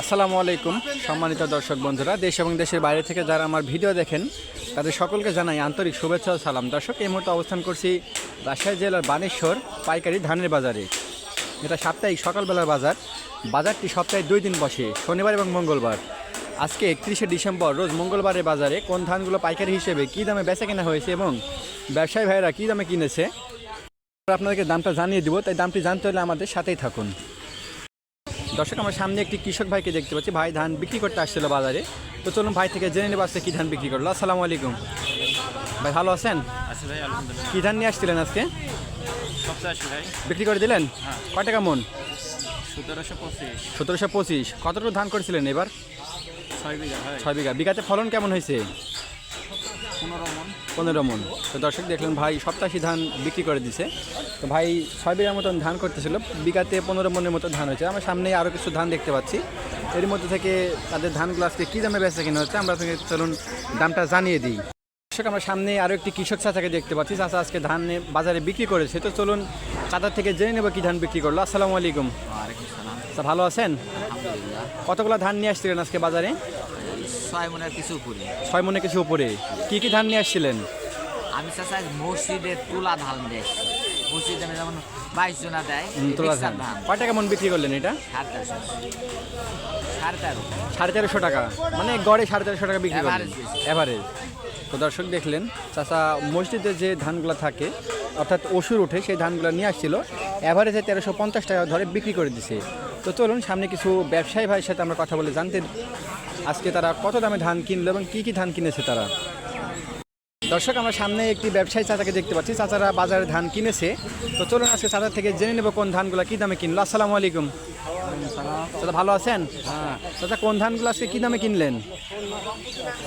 আসসালামু আলাইকুম, সম্মানিত দর্শক বন্ধুরা, দেশ এবং দেশের বাইরে থেকে যারা আমার ভিডিও দেখেন, তাদের সকলকে জানাই আন্তরিক শুভেচ্ছা সালাম। দর্শক, এই মুহূর্তে অবস্থান করছি রাজশাহী জেলার বানেশ্বর পাইকারি ধানের বাজারে। এটা সাপ্তাহিক সকালবেলার বাজার। বাজারটি সপ্তাহে দুই দিন বসে, শনিবার এবং মঙ্গলবার। আজকে একত্রিশে ডিসেম্বর, রোজ মঙ্গলবারের বাজারে কোন ধানগুলো পাইকারি হিসেবে কী দামে বেচা কেনা হয়েছে এবং ব্যবসায়ী ভাইয়েরা কী দামে কিনেছে? আপনাদেরকে দামটা জানিয়ে দেবো, তাই দামটি জানতে হলে আমাদের সাথেই থাকুন। দর্শক আমার সামনে একটি কৃষক ভাইকে দেখতে পাচ্ছি। ভাই ধান বিক্রি করতে আসছিল বাজারে। তো চলুন ভাই থেকে জেনে নেব আজকে কী ধান বিক্রি করল। আসসালামু আলাইকুম। ভাই ভালো আছেন? কী ধান নিয়ে আসছিলেন আজকে? বিক্রি করে দিলেন? হ্যাঁ। কয় টাকা মন? পঁচিশ। সতেরোশো পঁচিশ। কতটুকু ধান করেছিলেন এবার? ছয় বিঘা ছয় বিঘা। বিঘাতে ফলন কেমন হয়েছে? পনেরো মন। তো দর্শক দেখলেন ভাই সপ্তাশি ধান বিক্রি করে দিছে। তো ভাই ছয় বিঘার মতন ধান করতেছিল বিঘাতে পনেরো মনের মতো ধান হয়েছে। আমার সামনে আরও কিছু ধান দেখতে পাচ্ছি। এর মধ্যে থেকে তাদের ধানগুলো আজকে কী দামে বেচা কিনা হচ্ছে আমরা আপনাকে চলুন দামটা জানিয়ে দিই। দর্শক আমরা সামনে আরও একটি কৃষক চাচাকে দেখতে পাচ্ছি। চাচা আজকে ধান বাজারে বিক্রি করেছে। তো চলুন চাচার থেকে জেনে নেব কী ধান বিক্রি করল। আসসালামু আলাইকুম। ভালো আছেন? কতগুলো ধান নিয়ে আসছিলেন আজকে বাজারে? ছয় মনের কিছু উপরে। ছয় মনে কিছু উপরে। কী কী ধান নিয়ে আসছিলেন? আমি চাচা মসজিদের তুলা ধান দেয় মসজিদে যেমন বাইশ জনা দেয় তোলা ধান। কয় টাকা মন বিক্রি করলেন এটা? সাড়ে তেরোশো সাড়ে তেরো। সাড়ে তেরোশো টাকা। মানে গড়ে সাড়ে তেরোশো টাকা বিক্রি করলেন। এভারেজ তো দর্শক দেখলেন চাচা মসজিদে যে ধানগুলো থাকে অর্থাৎ অসুর উঠে সেই ধানগুলো নিয়ে আসছিল। অ্যাভারেজে তেরোশো পঞ্চাশ টাকা ধরে বিক্রি করে দিছে। তো চলুন সামনে কিছু ব্যবসায়ী ভাইয়ের সাথে আমরা কথা বলে জানতে আজকে তারা কত দামে ধান কিনলো এবং কী কী ধান কিনেছে তারা? দর্শক আমরা সামনে একটি ব্যবসায়ী চাচাকে দেখতে পাচ্ছি। চাচারা বাজারে ধান কিনেছে। তো চলুন আজকে চাচার থেকে জেনে নেব কোন ধানগুলো কী দামে কিনলো। আসসালামু আলাইকুম। চাচা ভালো আছেন? হ্যাঁ। চাচা কোন ধানগুলো আজকে কী দামে কিনলেন?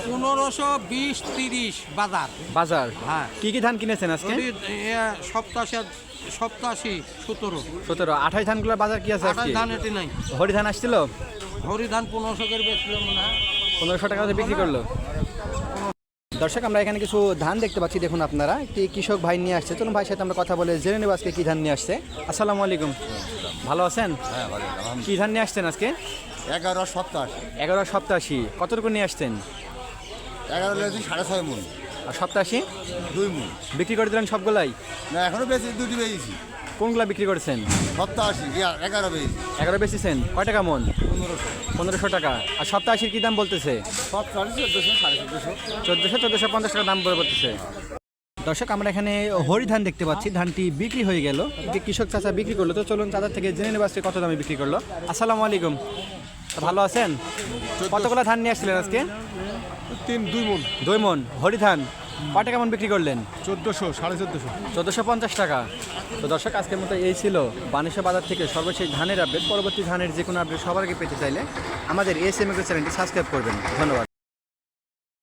পনেরোশো বিশ তিরিশ বাজার। বাজার। হ্যাঁ। কী কী ধান কিনেছেন আজকে? সপ্তাশে সপ্তাশি সতেরো। সতেরো। আঠাশ ধানগুলোর বাজার কি আছে আঠাশ ধান এটি নাই। হরি ধান আসছিল? হরি ধান পনেরোশো করে বেচছিল মনে হয়। পনেরোশো টাকা বিক্রি করল। দর্শক আমরা এখানে কিছু ধান দেখতে পাচ্ছি দেখুন আপনারা। একটি কৃষক ভাই নিয়ে আসছে। চলুন ভাইয়ের সাথে আমরা কথা বলে জেনে নেব আজকে কি ধান নিয়ে আসছে। আসসালামু আলাইকুম। ভালো আছেন? হ্যাঁ ভালো কি ধান নিয়ে আসছেন আজকে? এগারো সপ্তাহ এগারো সপ্তাশি। কতটুকু নিয়ে আসছেন? এগারো সাড়ে ছয় মন। আর সপ্তাশি দুই মন বিক্রি করে দিলেন সবগুলাই? না এখনও বেশি দুটি পেয়েছি কোনগুলা বিক্রি করেছেন? সপ্তাশি এগারো পেয়েছি এগারো বেচেছেন। কয় টাকা মন? পনেরোশো। পনেরোশো টাকা। আর সপ্তাশির কি দাম বলতেছে? সপ্তাহ চোদ্দোশো সাড়ে চোদ্দোশো। চোদ্দোশো চোদ্দোশো পঞ্চাশ টাকা দাম পড়ে পড়তেছে দর্শক আমরা এখানে হরি ধান দেখতে পাচ্ছি। ধানটি বিক্রি হয়ে গেল। যে কৃষক চাচা বিক্রি করল। তো চলুন চাচা থেকে জেনে নেব আজকে কত দামে বিক্রি করল। আসসালামু আলাইকুম। ভালো আছেন? কতগুলো ধান নিয়ে আসছিলেন আজকে? তিন দুই মন। দুই মন। হরি ধান। কয় কেমন বিক্রি করলেন? চোদ্দোশো সাড়ে চোদ্দোশো। চোদ্দশো পঞ্চাশ টাকা। তো দর্শক আজকের মতো এই ছিল বানেশ্বর বাজার থেকে সর্বশেষ ধানের আপডেট পরবর্তী ধানের যে কোনো আপডেট সবার আগে পেতে চাইলে আমাদের এস এম চ্যানেলটি সাবস্ক্রাইব করবেন। ধন্যবাদ।